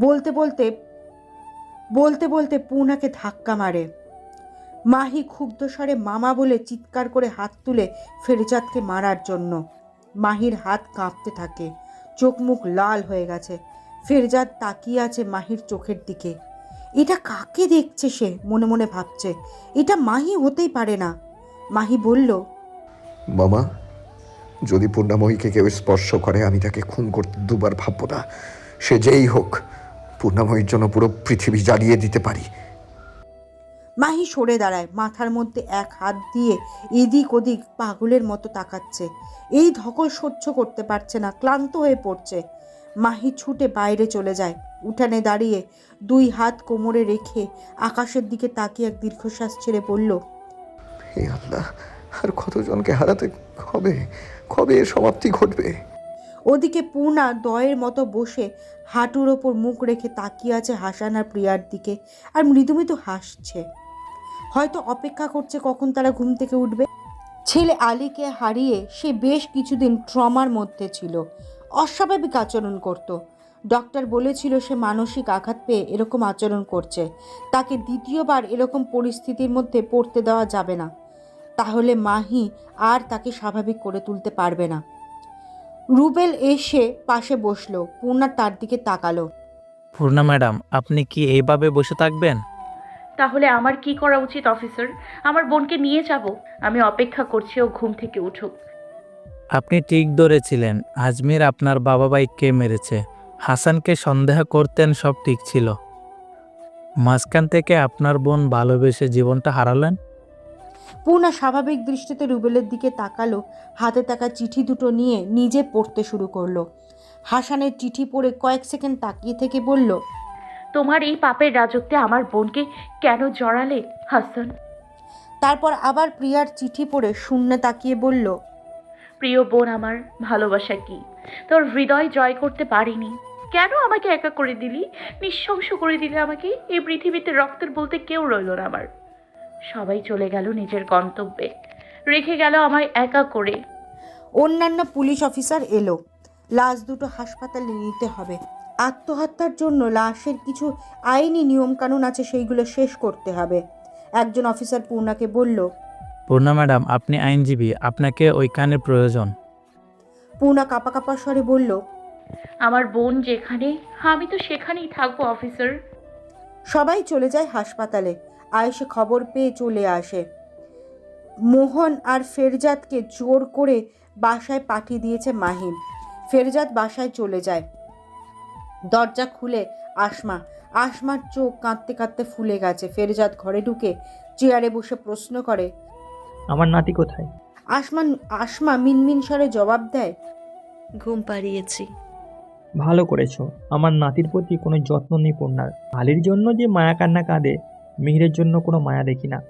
বলতে বলতে বলতে বলতে পূর্ণাকে ধাক্কা মারে। মাহি ক্ষুব্ধ স্বরে মামা বলে চিৎকার করে হাত তুলে ফেরজাদকে মারার জন্য। মাহির হাত কাঁপতে থাকে। চোখ মুখ লাল হয়ে গেছে। ফেরজাদ তাকিয়ে আছে মাহির চোখের দিকে। এটা কাকে দেখছে সে? মনে মনে ভাবছে। এটা মাহি হতেই পারে না। মাহি বলল, মামা যদি পূর্ণাময়ীকে কেউ স্পর্শ করে আমি তাকে খুন করতে দুবার ভাববো না। সে যেই হোক পূর্ণাময়ীর জন্য পুরো পৃথিবী জ্বালিয়ে দিতে পারি। মাহি সরে দাঁড়ায় মাথার মধ্যে এক হাত দিয়ে এদিক ওদিক পাগলের মতো তাকাচ্ছে। এই ধকল সহ্য করতে পারছে না ক্লান্ত হয়ে পড়ছে। মাহি ছুটে বাইরে চলে যায়। উঠানে দাঁড়িয়ে দুই হাত কোমরে রেখে আকাশের দিকে তাকিয়ে এক দীর্ঘশ্বাস ছেড়ে বলল হে আল্লাহ আর কতজনকে হারাতে কবে কবে এর সমাপ্তি ঘটবে? ওদিকে পূর্ণা দয়ের মতো বসে হাঁটুর ওপর মুখ রেখে তাকিয়ে আছে হাসান আর প্রিয়ার দিকে আর মৃদু মৃদু হাসছে। হয়তো অপেক্ষা করছে কখন তারা ঘুম থেকে উঠবে। ছেলে আলীকে হারিয়ে সে বেশ কিছুদিন ট্রমার মধ্যে ছিল। অস্বাভাবিক আচরণ করত। ডক্টর বলেছিল সে মানসিক আঘাত পেয়ে এরকম আচরণ করছে। তাকে দ্বিতীয়বার এরকম পরিস্থিতির মধ্যে পড়তে দেওয়া যাবে না। তাহলে মাহি আর তাকে স্বাভাবিক করে তুলতে পারবে না। রুবেল এসে পাশে বসল পূর্ণা তার দিকে তাকালো। পূর্ণা ম্যাডাম আপনি কি এইভাবে বসে থাকবেন? তাহলে আমার কি করা উচিত অফিসার? আমার বোনকে নিয়ে যাব। আমি অপেক্ষা করছি ও ঘুম থেকে উঠুক। আপনি ঠিক ধরেছিলেন আজমির আপনার বাবা বাইককে মেরেছে। হাসানকে সন্দেহ করতেন সব ঠিক ছিল। মাঝখান থেকে আপনার বোন ভালোবেসে জীবনটা হারালেন? পূর্ণা স্বাভাবিক দৃষ্টিতে রুবেলের দিকে তাকালো হাতে থাকা চিঠি দুটো নিয়ে নিজে পড়তে শুরু করল। হাসানের চিঠি পড়ে কয়েক সেকেন্ড তাকিয়ে থেকে বলল তোমার এই পাপের রাজত্বে আমার বোনকে কেন জড়ালে হাসান? তারপর আবার প্রিয়ার চিঠি পড়ে শূন্যে তাকিয়ে বলল প্রিয় বোন আমার ভালোবাসা কি? তোর হৃদয় জয় করতে পারিনি। কেন আমাকে একা করে দিলি? নিঃশংস করে দিলি আমাকে এই পৃথিবীতে রক্তের বলতে কেউ রইল না আমার। সবাই চলে গেল নিজের গন্তব্যে। রেখে গেল আমায় একা করে। অন্যান্য পুলিশ অফিসার এলো। লাশ দুটো হাসপাতালে নিতে হবে। আত্মহত্যার জন্য লাশের কিছু আইনি নিয়মকানুন আছে সেইগুলো শেষ করতে হবে। একজন অফিসার পূর্ণাকে বলল পূর্ণা ম্যাডাম আপনি আইনজীবী আপনাকে ওইখানে প্রয়োজন। পূর্ণা কাপা কাপা স্বরে বলল আমার বোন যেখানে আমি তো সেখানেই থাকব অফিসার। সবাই চলে যায় হাসপাতালে। আয়েশে খবর পেয়ে চলে আসে। মোহন আর ফেরজাদকে জোর করে বাসায় পাঠিয়ে দিয়েছে মাহিম। ফেরজাদ বাসায় চলে যায়। দরজা খুলে আসমা। আসমার চোখ কাঁদতে কাঁদতে ফুলে গেছে। ফেরজাদ ঘরে ঢুকে চেয়ারে বসে প্রশ্ন করে আমার নাতি কোথায়? আসমান আসমা মিনমিন স্বরে জবাব দেয় ঘুম পাড়িয়েছি। ভালো করেছ। আমার নাতির প্রতি কোনো যত্ন নেই পূর্ণার আলির জন্য যে মায়া কান্না কাঁদে মিহিরের জন্য কোনো মায়া দেখি না।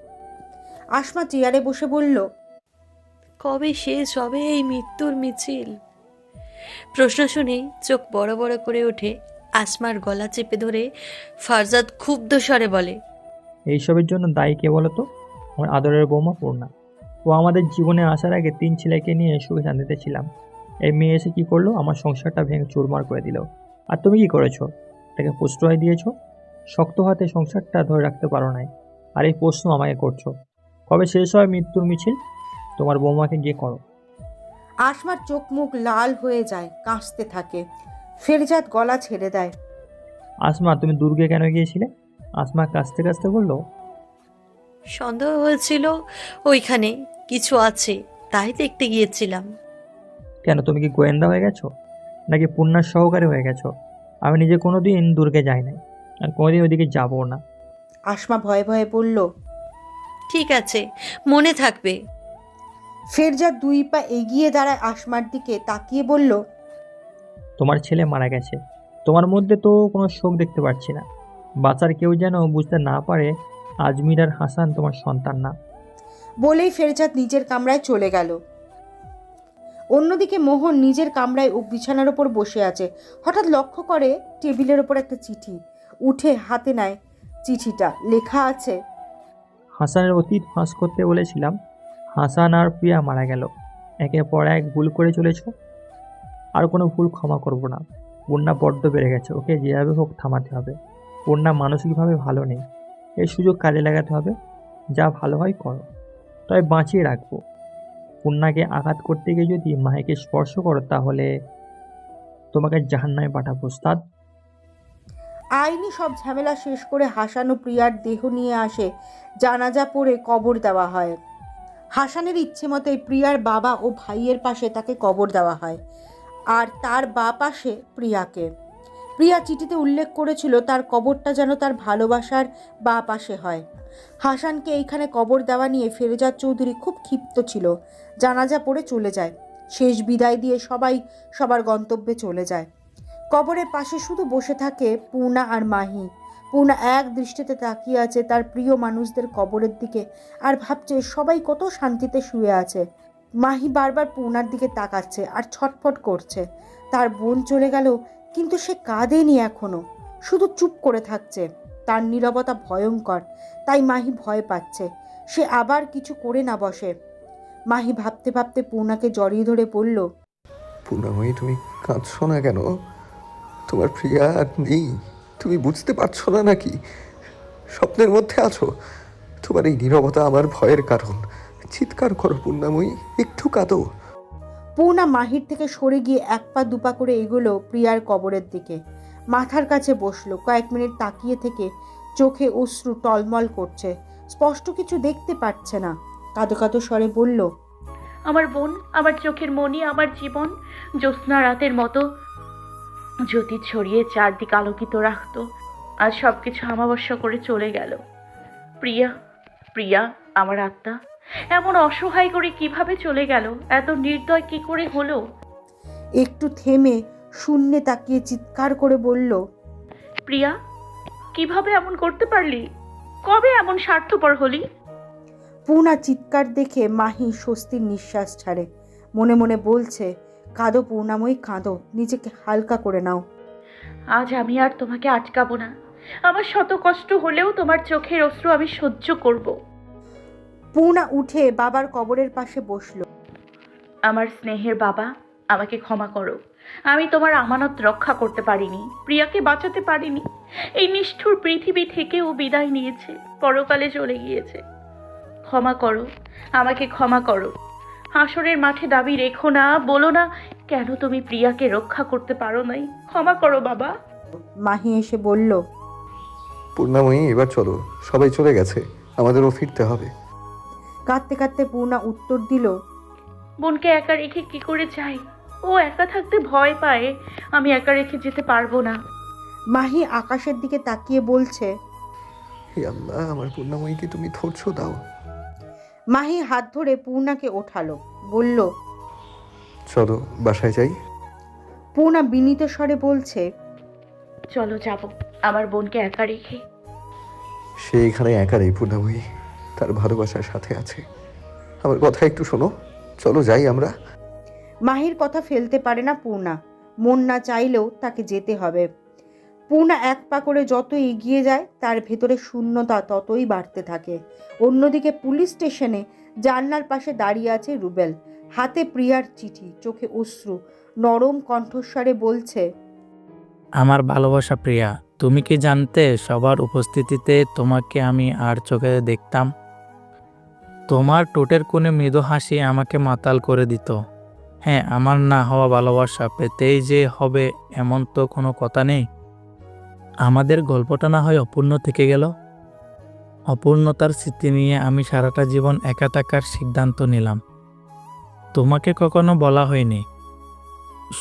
আসমা চেয়ারে বসে বলল কবে শেষ হবে এই মৃত্যুর মিছিল? প্রশ্ন শুনেই চোখ বড় বড় করে ওঠে। আসমার গলা চেপে ধরে ফারজাদ ক্ষুব্ধ স্বরে বলে এইসবের জন্য দায়ী কে বলো তো? আমার আদরের বৌমা পূর্ণা। ও আমাদের জীবনে আসার আগে তিন ছেলেকে নিয়ে সুখে শান্তিতে ছিলাম। এই মেয়ে এসে কী করল? আমার সংসারটা ভেঙে চুরমার করে দিল। আর তুমি কি করেছ? তাকে প্রশ্রয় দিয়েছ? শক্ত হাতে সংসারটা ধরে রাখতে পারো নাই। আর এই প্রশ্ন আমাকে করছ। কবে শেষ হয় মৃত্যুর মিছিল? তোমার বৌমাকে গিয়ে করো। আসমার চোখ মুখ লাল হয়ে যায় কাঁচতে থাকে। ফেরজাদ গলা ছেড়ে দেয়। আসমা তুমি দুর্গে কেন গিয়েছিলে? আসমা কাঁচতে কাঁচতে বলল সন্দেহ হয়েছিল ওইখানে কিছু আছে তাই দেখতে গিয়েছিলাম। কেন তুমি কি গোয়েন্দা হয়ে গেছো? নাকি পূর্ণার সহকারী হয়ে গেছো? আমি নিজে কোনো দিন দুর্গে যাই নাই। আর কোনোদিন ওইদিকে যাব না। আসমা ভয়ে ভয়ে বলল ঠিক আছে মনে থাকবে। ফেরজাদ দুই পা এগিয়ে দাঁড়ায় আসমার দিকে তাকিয়ে বলল তোমার ছেলে মারা গেছে। তোমার মধ্যে তো কোনো শোক দেখতে পাচ্ছি না। বাচ্চার কেউ যেন বুঝতে না পারে আজমির আর হাসান তোমার সন্তান না। বলেই ফেরজাদ নিজের কামরায় চলে গেল। অন্যদিকে মোহন নিজের কামরায় ও বিছানার ওপর বসে আছে। হঠাৎ লক্ষ্য করে টেবিলের ওপর একটা চিঠি। উঠে হাতে নেয় চিঠিটা। লেখা আছে, হাসানের অতীত ফাঁস করতে বলেছিলাম। হাসান আর প্রিয়া মারা গেল। একের পর এক ভুল করে চলেছ। আর কোনো ভুল ক্ষমা করব না। পূর্ণা বড্ড বেড়ে গেছে। ওকে যেভাবে হোক থামাতে হবে। পূর্ণা মানসিকভাবে ভালো নেই। এই সুযোগ কাজে লাগাতে হবে। যা ভালো হয় করো। তবে বাঁচিয়ে রাখব। কন্যাকে আঘাত করতে গিয়ে যদি মাহিকে স্পর্শ করো, তাহলে তোমাকে জাহান্নামে পাঠাবো। উস্তাদ আইনি সব ঝামেলা শেষ করে হাসান ও প্রিয়ার দেহ নিয়ে আসে। জানাজা পড়ে কবর দেওয়া হয়। হাসানের ইচ্ছে মতো প্রিয়ার বাবা ও ভাইয়ের পাশে তাকে কবর দেওয়া হয় আর তার বা পাশে প্রিয়াকে। প্রিয়া চিঠিতে উল্লেখ করেছিল, তার কবরটা যেন তার ভালোবাসার বা পাশে হয়। হাসানকে এইখানে কবর দেওয়া নিয়ে ফেরজাদ চৌধুরী খুব ক্ষিপ্ত ছিল। জানাজা পড়ে চলে যায়। শেষ বিদায় দিয়ে সবাই সবার গন্তব্যে চলে যায়। কবরের পাশে শুধু বসে থাকে পূর্ণা আর মাহি। পূর্ণা এক দৃষ্টিতে তাকিয়ে আছে তার প্রিয় মানুষদের কবরের দিকে আর ভাবছে সবাই কত শান্তিতে শুয়ে আছে। মাহি বারবার পূর্ণার দিকে তাকাচ্ছে আর ছটফট করছে। তার বোন চলে গেল, কিন্তু সে কাঁদেনি এখনও। শুধু চুপ করে থাকছে। তার নীরবতা ভয়ঙ্কর, তাই মাহি ভয় পাচ্ছে। সে আবার কিছু করে না বসে। মাহি ভাবতে ভাবতে পূর্ণাকে জড়িয়ে ধরে পড়ল পূর্ণাময়ী তুমি কাঁদছো না কেন? তোমার প্রিয়া আর নেই। তুমি বুঝতে পারছ না নাকি? স্বপ্নের মধ্যে আছো। তোমার এই নীরবতা আমার ভয়ের কারণ। চিৎকার করো পূর্ণাময়ী একটু কাঁদো। পূর্ণা মাহির থেকে সরে গিয়ে এক পা দুপা করে এগোলো প্রিয়ার কবরের দিকে। মাথার কাছে বসল কয়েক মিনিট তাকিয়ে থেকে চোখে অশ্রু টলমল করছে। স্পষ্ট কিছু দেখতে পাচ্ছে না। কাঁদো কাঁদো স্বরে বলল আমার বোন আমার চোখের মনি আমার জীবন জ্যোৎস্না রাতের মতো জ্যোতি ছড়িয়ে চারদিক আলোকিত রাখত আজ সব কিছু আমাবস্যা করে চলে গেল। প্রিয়া প্রিয়া আমার আত্মা এমন অসহায় করে কীভাবে চলে গেল? এত নির্দয় কি করে হলো? একটু থেমে শূন্যে তাকিয়ে চিৎকার করে বলল প্রিয়া কীভাবে এমন করতে পারলি? কবে এমন স্বার্থপর হলি? পুনা চিৎকার দেখে মাহি স্বস্তির নিঃশ্বাস ছাড়ে। মনে মনে বলছে কাঁদো পূর্ণাময়ী কাঁদো। নিজেকে হালকা করে নাও। আজ আমি আর তোমাকে আটকাবো না। আমার শত কষ্ট হলেও তোমার চোখের অশ্রু আমি সহ্য করব। পূর্ণা উঠে বাবার কবরের পাশে বসল। আমার স্নেহের বাবা আমাকে ক্ষমা করো। আমি তোমার আমানত রক্ষা করতে পারিনি প্রিয়াকে বাঁচাতে পারিনি। এই নিষ্ঠুর পৃথিবী থেকেও বিদায় নিয়েছে পরকালে চলে গিয়েছে। ক্ষমা করো আমাকে ক্ষমা করো। হাসরের মাঠে দাবি রেখো না বলো না কেন তুমি প্রিয়াকে রক্ষা করতে পারো নাই? ক্ষমা করো বাবা। মাহি এসে বলল পূর্ণাময়ী এবার চলো সবাই চলে গেছে আমাদেরও ফিরতে হবে। কাঁদতে কাঁদতে পূর্ণা উত্তর দিল বোনকে একা রেখে কি করে যাই? ও একা থাকতে ভয় পায় আমি একা রেখে যেতে পারব না। মাহি আকাশের দিকে তাকিয়ে বলছে হে আল্লাহ আমার পূর্ণাময়ীকে তুমি ধৈর্য দাও। মাহি হাত ধরে পূর্ণাকে ওঠালো বলল চলো বাসায় যাই। পূর্ণা বিনীত স্বরে বলছে চলো যাব আমার বোনকে একা রেখে। সে এখানে একা নেই পূর্ণাময়ী তার ভালোবাসার সাথে আছে। আমার কথা একটু শোনো। চলো যাই আমরা। মাহির কথা ফেলতে পারে না পূর্ণা। মন না চাইলেও তাকে যেতে হবে। পূর্ণা এক পা করে যত এগিয়ে যায়, তার ভেতরে শূন্যতা ততই বাড়তে থাকে। অন্যদিকে পুলিশ স্টেশনে জানলার পাশে দাঁড়িয়ে আছে রুবেল। হাতে প্রিয়ার চিঠি, চোখে অশ্রু, নরম কণ্ঠস্বরে বলছে, আমার ভালোবাসা প্রিয়া, তুমি কি জানতে সবার উপস্থিতিতে তোমাকে আমি আর চোখে দেখতাম? তোমার টোটের কোণে মৃদু হাসি আমাকে মাতাল করে দিত। হ্যাঁ আমার না হওয়া ভালোবাসা পেতেই যে হবে এমন তো কোনো কথা নেই। আমাদের গল্পটা না হয় অপূর্ণ থেকে গেল। অপূর্ণতার স্মৃতি নিয়ে আমি সারাটা জীবন একা থাকার সিদ্ধান্ত নিলাম। তোমাকে কখনো বলা হয়নি।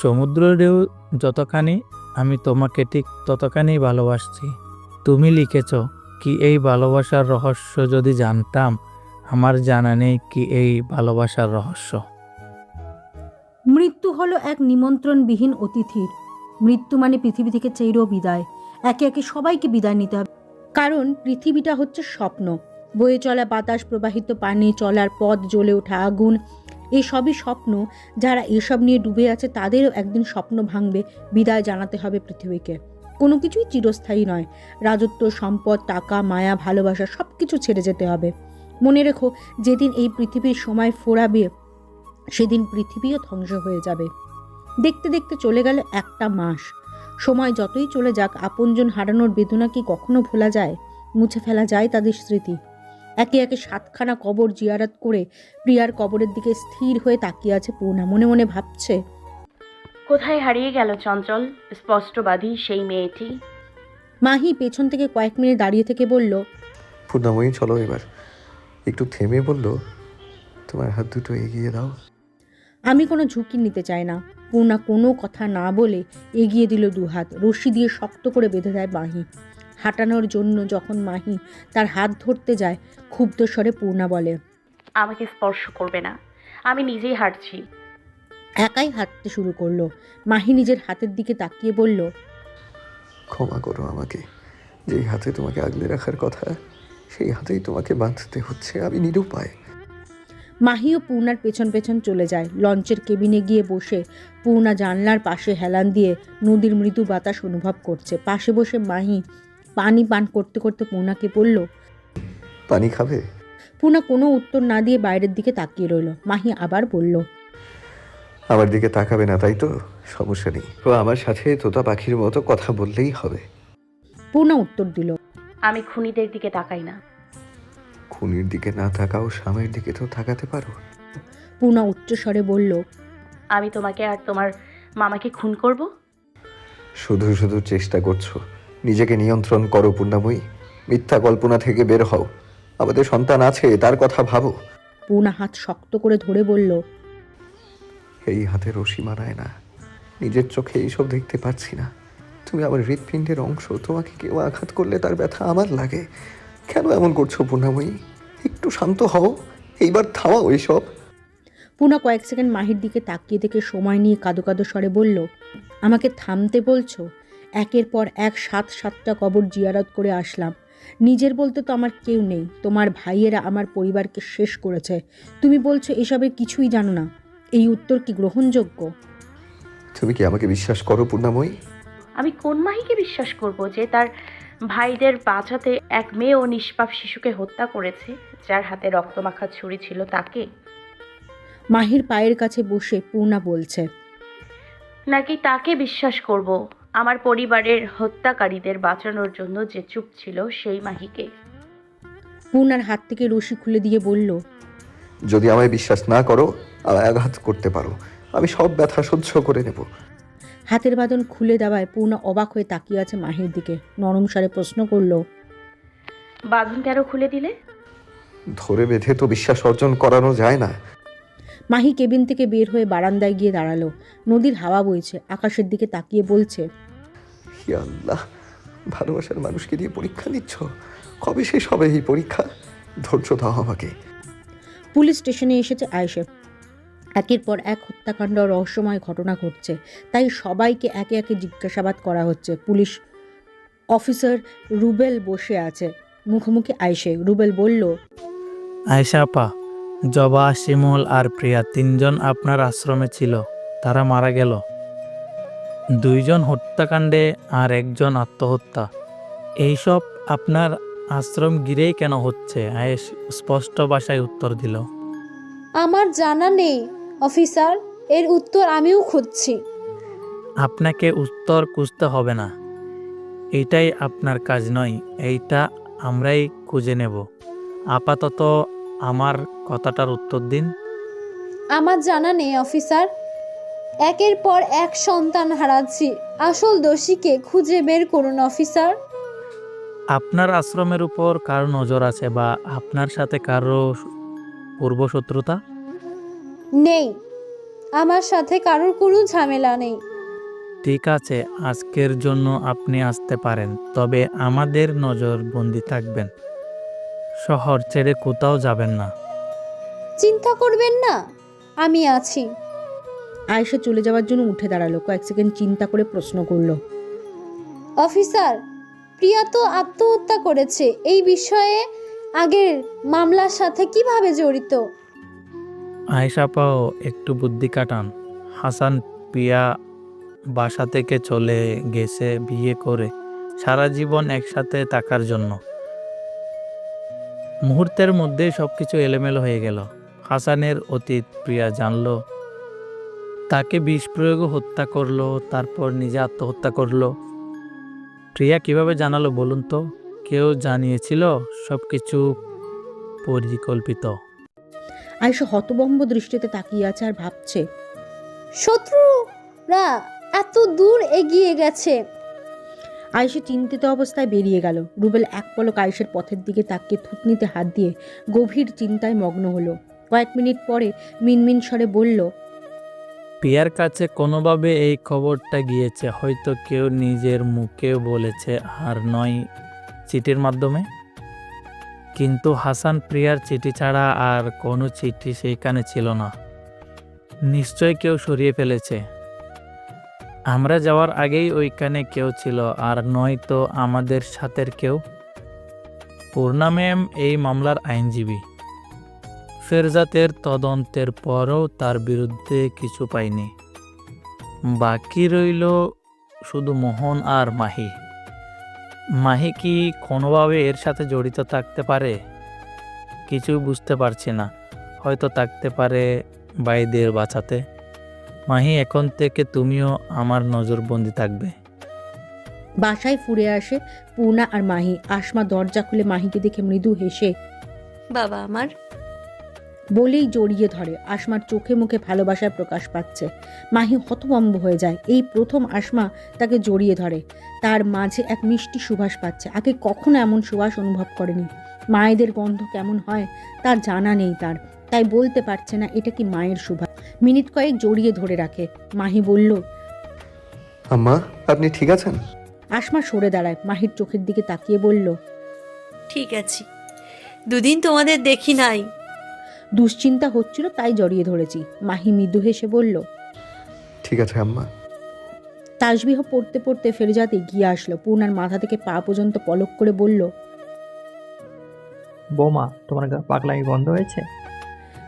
সমুদ্র ঢেউ যতখানি, আমি তোমাকে ঠিক ততখানি ভালোবাসছি। তুমি লিখেছ, কি এই ভালোবাসার রহস্য যদি জানতাম, আমার জানা নেই কি এই ভালোবাসার রহস্য মৃত্যু হলো এক নিমন্ত্রণবিহীন অতিথির। মৃত্যু মানে পৃথিবী থেকে চির বিদায়। একে একে সবাইকে বিদায় নিতে হবে। কারণ পৃথিবীটা হচ্ছে স্বপ্ন। বয়ে চলা বাতাস, প্রবাহিত পানি, চলার পথ, জ্বলে ওঠা আগুন এই সবই স্বপ্ন। যারা এসব নিয়ে ডুবে আছে, তাদেরও একদিন স্বপ্ন ভাঙবে। বিদায় জানাতে হবে পৃথিবীকে। কোনো কিছুই চিরস্থায়ী নয়। রাজত্ব, সম্পদ, টাকা, মায়া, ভালোবাসা সব কিছু ছেড়ে যেতে হবে। মনে রেখো, যেদিন এই পৃথিবীর সময় ফোরাবে, সেদিন পৃথিবীও ধ্বংস হয়ে যাবে। দেখতে দেখতে চলে গেল একটা মাস। সময় যতই চলে যাক আপনজন হারানোর বেদনা কি কখনো ভোলা যায়? মুছে ফেলা যায় তাদের স্মৃতি। একে একে সাতখানা কবর জিয়ারাত করে প্রিয়ার কবরের দিকে স্থির হয়ে তাকিয়ে আছে পূর্ণা। মনে মনে ভাবছে কোথায় হারিয়ে গেল চঞ্চল? স্পষ্টবাদী সেই মেয়েটি। মাহি পেছন থেকে কয়েক মিনিট দাঁড়িয়ে থেকে বলল পূর্ণাময়ী চলো এবার। একটু থেমে বলল তোমার হাত দুটো এগিয়ে দাও। আমি কোনো ঝুঁকি নিতে চাই না। পূর্ণা কোনো কথা না বলে এগিয়ে দিল দুহাত। রশি দিয়ে শক্ত করে বেঁধে দেয় মাহি। হাঁটানোর জন্য যখন মাহি তার হাত ধরতে যায় ক্ষুব্ধ স্বরে পূর্ণা বলে আমাকে স্পর্শ করবে না। আমি নিজেই হাঁটছি। একাই হাঁটতে শুরু করল। মাহি নিজের হাতের দিকে তাকিয়ে বলল ক্ষমা করো আমাকে। যেই হাতে তোমাকে আগলে রাখার কথা সেই হাতেই তোমাকে বাঁধতে হচ্ছে। আমি নিরুপায়। মাহিও পূর্ণার পেছন পেছন চলে যায়। লঞ্চের কেবিনে গিয়ে বসে পূর্ণা জানলার পাশে হেলান দিয়ে নদীর মৃদু বাতাস অনুভব করছে। পাশে বসে মাহি পানি পান করতে করতে পূর্ণাকে বলল পানি খাবে? পূর্ণা কোনো উত্তর না দিয়ে বাইরের দিকে তাকিয়ে রইল। মাহি আবার বলল আমার দিকে তাকাবে না তাই তো? সমস্যা নেই। ও আমার সাথে তোতা পাখির মতো কথা বললেই হবে। পূর্ণা উত্তর দিল আমি খুনিদের দিকে তাকাই না। খুনির দিকে না থাকাও স্বামীর দিকে তো থাকাতে পারো। পূর্ণা উচ্চস্বরে বলল আমি তোমাকে আর তোমার মামাকে খুন করব? শুধু শুধু চেষ্টা করছ। নিজেকে নিয়ন্ত্রণ করো পূর্ণাময়ী মিথ্যা কল্পনা থেকে বের হও। আমাদের সন্তান আছে তার কথা ভাবো। পূর্ণা হাত শক্ত করে ধরে বলল এই হাতে রশি মানায় না। নিজের চোখে এইসব দেখতে পাচ্ছি না। তুমি আমার হৃৎপিণ্ডের অংশ। তোমাকে কেউ আঘাত করলে তার ব্যথা আমার লাগে। কেন এমন করছ পূর্ণাময়ী একটু শান্ত হও এইবার থামাও এইসব পূর্ণা কয়েক সেকেন্ড মাহির দিকে তাকিয়ে থেকে সময় নিয়ে কাদো কাদো স্বরে বলল আমাকে থামতে বলছো? একের পর এক সাত সাতটা কবর জিয়ারত করে আসলাম। নিজের বলতে তো আমার কেউ নেই তোমার ভাইয়েরা আমার পরিবারকে শেষ করেছে। তুমি বলছো এসবের কিছুই জানো না। এই উত্তর কি গ্রহণযোগ্য? তুমি কি আমাকে বিশ্বাস করো পূর্ণাময়ী আমি কোন মাহিকে বিশ্বাস করব যে তার ভাইদের বাঁচাতে এক মেয়ে ও নিষ্পাপ শিশুকে হত্যা করেছে যার হাতে রক্তমাখা ছুরি ছিল তাকে। মাহির পায়ের কাছে বসে পূর্ণা বলছে নাকি তাকে বিশ্বাস করব? আমার পরিবারের হত্যাকারীদের বাঁচানোর জন্য যে চুপ ছিল সেই মাহিকে। পূর্ণার হাত থেকে রশি খুলে দিয়ে বলল যদি আমায় বিশ্বাস না করো আমায় আঘাত করতে পারো। আমি সব ব্যথা সহ্য করে নেব। হাতের বাঁধন খুলে দেওয়ায় পূর্ণা অবাক হয়ে তাকিয়ে আছে মাহির দিকে। নরম স্বরে প্রশ্ন করল বাঁধন কেন খুলে দিলে? ধরে বেঁধে তো বিশ্বাস অর্জন করানো যায় না। মাহি কেবিন থেকে বের হয়ে বারান্দায় গিয়ে দাঁড়াল। নদীর হাওয়া বইছে আকাশের দিকে তাকিয়ে বলছে হি আল্লাহ ভালোবাসার মানুষকে দিয়ে পরীক্ষা নিচ্ছ? কবে শেষ হবে এই পরীক্ষা? ধৈর্য দাও আমাকে। পুলিশ স্টেশনে এসেছে আয়েশে। একের পর এক হত্যাকাণ্ড রহস্যময় ঘটনা ঘটছে। তাই সবাইকে একে একে জিজ্ঞাসাবাদ করা হচ্ছে। পুলিশ অফিসার রুবেল বসে আছে। মুখোমুখি আয়েশে রুবেল বলল আয়সা আপা জবা শিমল আর প্রিয়া তিনজন আপনার আশ্রমে ছিল। তারা মারা গেল। দুইজন হত্যাকাণ্ডে আর একজন আত্মহত্যা। এইসব আপনার আশ্রম গিরেই কেন হচ্ছে? আয়েশ স্পষ্ট ভাষায় উত্তর দিল। আমার জানা নেই। অফিসার এর উত্তর আমিও খুঁজছি। আপনাকে উত্তর খুঁজতে হবে না। এইটাই আপনার কাজ নয় এইটা আমরাই খুঁজে নেব। আপাতত আমার কথাটার উত্তর দিন। আমার জানা নেই অফিসার। একের পর এক সন্তান হারাচ্ছি। আসল দোষীকে খুঁজে বের করুন অফিসার। আপনার আশ্রমের উপর কারও নজর আছে বা আপনার সাথে কারও পূর্বশত্রুতা? নেই। আমার সাথে কারোর কোনো ঝামেলা নেই। ঠিক আছে আজকের জন্য আপনি আসতে পারেন তবে আমাদের নজর বন্দি থাকবেন। শহর ছেড়ে কোথাও যাবেন না। চিন্তা করবেন না আমি আছি। আয়েশা চলে যাওয়ার জন্য উঠে দাঁড়াল কয়েক সেকেন্ড চিন্তা করে প্রশ্ন করল। অফিসার প্রিয়া তো আত্মহত্যা করেছে এই বিষয়ে আগের মামলার সাথে কীভাবে জড়িত? আয়সা পাও একটু বুদ্ধি কাটান। হাসান পিয়া বাসা থেকে চলে গেছে বিয়ে করে সারা জীবন একসাথে থাকার জন্য। মুহূর্তের মধ্যে সব কিছু এলোমেলো হয়ে গেল। হাসানের অতীত প্রিয়া জানলো, তাকে বিষ প্রয়োগে হত্যা করল, তারপর নিজে আত্মহত্যা করল। প্রিয়া কীভাবে জানালো বলুন তো? কেউ জানিয়েছিল সব কিছু পরিকল্পিত। আয়সা হতবম্ব দৃষ্টিতে তাকিয়ে আছে আর ভাবছে শত্রুরা এত দূর এগিয়ে গেছে। আয়েশা চিন্তিত অবস্থায় বেরিয়ে গেল। রুবেল এক পলক আয়েশের পথের দিকে তাকিয়ে থুতনিতে হাত দিয়ে গভীর চিন্তায় মগ্ন হলো। কয়েক মিনিট পরে মিনমিন স্বরে বলল পিয়ার কাছে কোনোভাবে এই খবরটা গিয়েছে হয়তো কেউ নিজের মুখে বলেছে আর নয় চিঠির মাধ্যমে? কিন্তু হাসান প্রিয়ার চিঠি ছাড়া আর কোনো চিঠি সেইখানে ছিল না। নিশ্চয় কেউ সরিয়ে ফেলেছে। আমরা যাওয়ার আগেই ওইখানে কেউ ছিল, আর নয়তো আমাদের সাথের কেউ? পূর্ণা ম্যাম এই মামলার আইনজীবী। ফেরজাতের তদন্তের পরও তার বিরুদ্ধে কিছু পাইনি। বাকি রইল শুধু মোহন আর মাহি। মাহি কি কোনোভাবে এর সাথে জড়িত থাকতে পারে? কিছু বুঝতে পারছি না। হয়তো থাকতে পারে বাইদের বাঁচাতে। মাহি এখন থেকে তুমিও আমার নজরবন্দি থাকবে। বাসায় ফুরে আসে পূর্ণা আর মাহি। আসমা দরজা খুলে মাহিকে দেখে মৃদু হেসে বাবা আমার বলেই জড়িয়ে ধরে। আসমার চোখে মুখে ভালোবাসার প্রকাশ পাচ্ছে। মাহি হতভম্ব হয়ে যায়। এই প্রথম আসমা তাকে জড়িয়ে ধরে। তার মাঝে এক মিষ্টি সুবাস পাচ্ছে। আগে কখনো এমন সুবাস অনুভব করেনি। মায়েদের গন্ধ কেমন হয় তার জানা নেই তার। তাই বলতে পারছে না এটা কি মায়ের সুবাস মিনিট কয়েক জড়িয়ে ধরে রাখে। মাহি বলল আম্মা আপনি ঠিক আছেন? আসমা সরে দাঁড়ায়। মাহির চোখের দিকে তাকিয়ে বলল ঠিক আছে। দুদিন তোমাদের দেখি নাই। দুশ্চিন্তা হচ্ছিল তাই জড়িয়ে ধরেছি। মাহি মৃদু হেসে বলল ঠিক আছে আম্মা। তাসবিহ পড়তে পড়তে ফেরজাত এগিয়ে আসলো। পূর্ণার মাথা থেকে পা পর্যন্ত পলক করে বলল বোমা তোমার গা পাগলামি বন্ধ হয়েছে?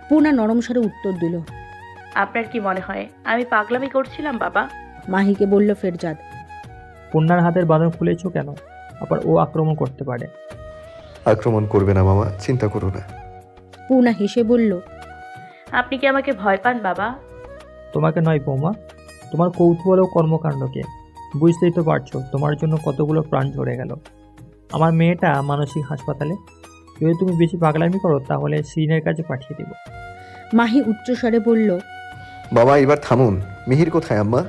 পূর্ণা নরম স্বরে উত্তর দিল আপনার কি মনে হয় আমি পাগলামি করছিলাম বাবা? মাহিকে বলল ফেরজাদ পূর্ণার হাতের বাঁধন খুলেছো কেন? আবার ও আক্রমণ করতে পারে। আক্রমণ করবে না মামা। চিন্তা করো না। পূর্ণা হেসে বলল আপনি কি আমাকে ভয় পান বাবা? তোমাকে নয় বৌমা তোমার কৌতূহল ও কর্মকাণ্ডকে বুঝতেই তো পারছ তোমার জন্য কতগুলো প্রাণ ঝরে গেল। আমার মেয়েটা মানসিক হাসপাতালে। যদি তুমি বেশি পাগলামি করো তাহলে সিনের কাছে পাঠিয়ে দেবো। মাহি উচ্চস্বরে বলল বাবা এবার থামুন। মিহির কোথায় আম্মা?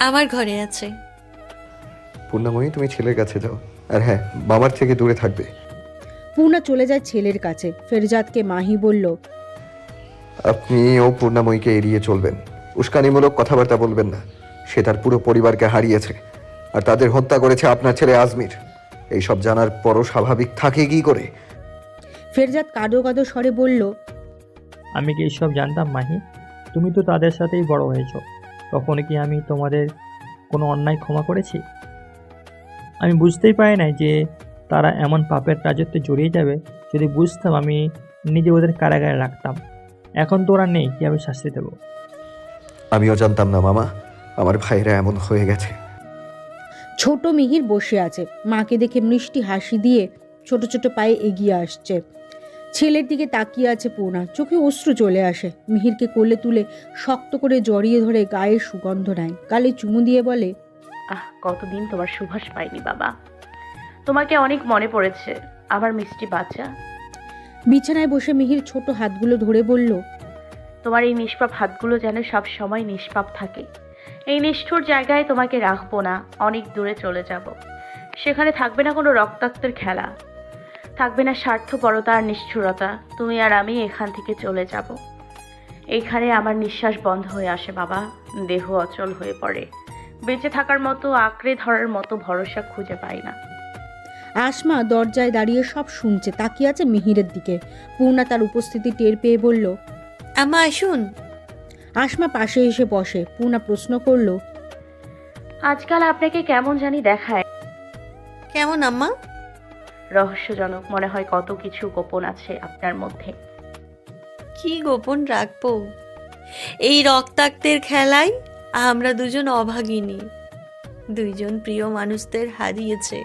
আমার ঘরে আছে। পূর্ণাময়ী তুমি ছেলের কাছে যাও। আর হ্যাঁ বাবার থেকে দূরে থাকবে। পূর্ণা চলে যায় ছেলের কাছে। ফেরজাদকে মাহি বলল আপনি ও পূর্ণাময়ীকে এড়িয়ে চলবেন। উস্কানিমূলক কথাবার্তা বলবেন না। সে তার পুরো পরিবারকে হারিয়েছে আর তাদের হত্যা করেছে আপনার ছেলে আজমির। এইসব জানার পরও স্বাভাবিক থাকে কি করে? ফেরজাদ কাদো কাদো স্বরে বলল আমি কি এইসব জানতাম মাহি? তুমি তো তাদের সাথেই বড় হয়েছো। তখন কি আমি তোমাদের কোনো অন্যায় ক্ষমা করেছি? আমি বুঝতেই পারি নাই যে তারা এমন পাপের রাজত্বে জড়িয়ে যাবে যদি বুঝতাম আমি নিজে ওদের কারাগারে রাখতাম। এখন তো ওরা নেই কীভাবে শাস্তি দেবো? আমিও জানতাম না মামা। আমার ভাইরা এমন হয়ে গেছে। ছোট মিহির বসে আছে। মাকে দেখে মিষ্টি হাসি দিয়ে ছোট ছোট পায়ে এগিয়ে আসছে। ছেলের দিকে তাকিয়ে আছে পূর্ণা চোখে অশ্রু চলে আসে। মিহিরকে কোলে তুলে শক্ত করে জড়িয়ে ধরে গায়ের সুগন্ধ নেয়। গালে চুমু দিয়ে বলে আহ কতদিন তোমার সুভাষ পাইনি বাবা। তোমাকে অনেক মনে পড়েছে। আমার মিষ্টি বাচ্চা বিছানায় বসে মিহির ছোট হাতগুলো ধরে বলল তোমার এই নিষ্পাপ হাতগুলো যেন সব সময় নিষ্পাপ থাকে। এই নিষ্ঠুর জায়গায় তোমাকে রাখব না অনেক দূরে চলে যাব। সেখানে থাকবে না কোনো রক্তাক্তের খেলা। থাকবে না স্বার্থপরতা আর নিষ্ঠুরতা তুমি আর আমি এখান থেকে চলে যাব। এইখানে আমার নিঃশ্বাস বন্ধ হয়ে আসে বাবা দেহ অচল হয়ে পড়ে। বেঁচে থাকার মতো আঁকড়ে ধরার মতো ভরসা খুঁজে পাই না। আসমা দরজায় দাঁড়িয়ে সব শুনছে তাকিয়ে আছে মিহিরের দিকে। পূর্ণা তার উপস্থিতি টের পেয়ে বলল আমা আসুন। আসমা পাশে এসে বসে। পূর্ণা প্রশ্ন করল আজকাল আপনাকে কেমন জানি দেখায়। কেমন আম্মা? রহস্যজনক মনে হয় কত কিছু গোপন আছে আপনার মধ্যে। কি গোপন রাখব? এই রক্তাক্তের খেলায় আমরা দুজন অভাগিনী। দুইজন প্রিয় মানুষদের হারিয়েছে।